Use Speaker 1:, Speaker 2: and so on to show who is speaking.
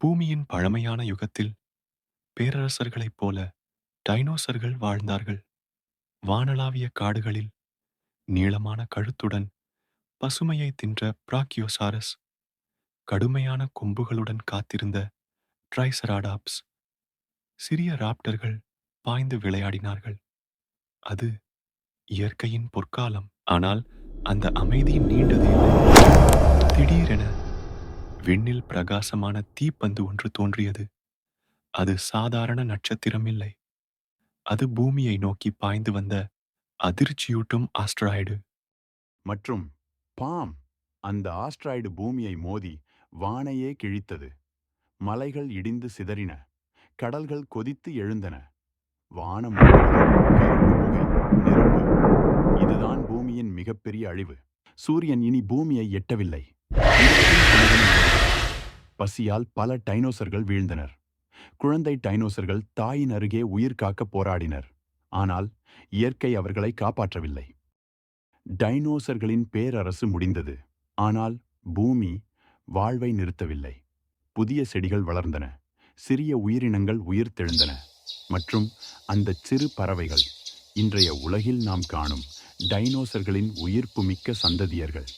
Speaker 1: பூமியின் பழமையான யுகத்தில் பேரரசர்களைப் போல டைனோசர்கள் வாழ்ந்தார்கள். வானளாவிய காடுகளில் நீளமான கழுத்துடன் பசுமையை தின்ற பிராக்கியோசாரஸ் கடுமையான கொம்புகளுடன் காத்திருந்த ட்ரைசராடாப்ஸ் சிறிய ராப்டர்கள் பாய்ந்து விளையாடினார்கள். அது இயற்கையின் பொற்காலம். ஆனால் அந்த அமைதி நீண்டது விண்ணில் பிரகாசமான தீப்பந்து ஒன்று தோன்றியது. அது சாதாரண நட்சத்திரம் இல்லை. அது பூமியை நோக்கி பாய்ந்து வந்த அதிர்ச்சியூட்டும் ஆஸ்ட்ராய்டு.
Speaker 2: மற்றும் பாம் அந்த ஆஸ்ட்ராய்டு பூமியை மோதி வானையே கிழித்தது. மலைகள் இடிந்து சிதறின. கடல்கள் கொதித்து எழுந்தன. வானம் கருப்பு புகை, நெருப்பு. இதுதான் பூமியின் மிகப்பெரிய அழிவு. சூரியன் இனி பூமியை எட்டவில்லை. பசியால் பல டைனோசர்கள் வீழ்ந்தனர். குழந்தை டைனோசர்கள் தாயின் அருகே உயிர் காக்க போராடினர். ஆனால் இயற்கை அவர்களை காப்பாற்றவில்லை. டைனோசர்களின் பேரரசு முடிந்தது. ஆனால் பூமி வாழ்வை நிறுத்தவில்லை. புதிய செடிகள் வளர்ந்தன. சிறிய உயிரினங்கள் உயிர் தெழுந்தன. மற்றும் அந்த சிறு பறவைகள் இன்றைய உலகில் நாம் காணும் டைனோசர்களின் உயிர்ப்புமிக்க சந்ததியர்கள்.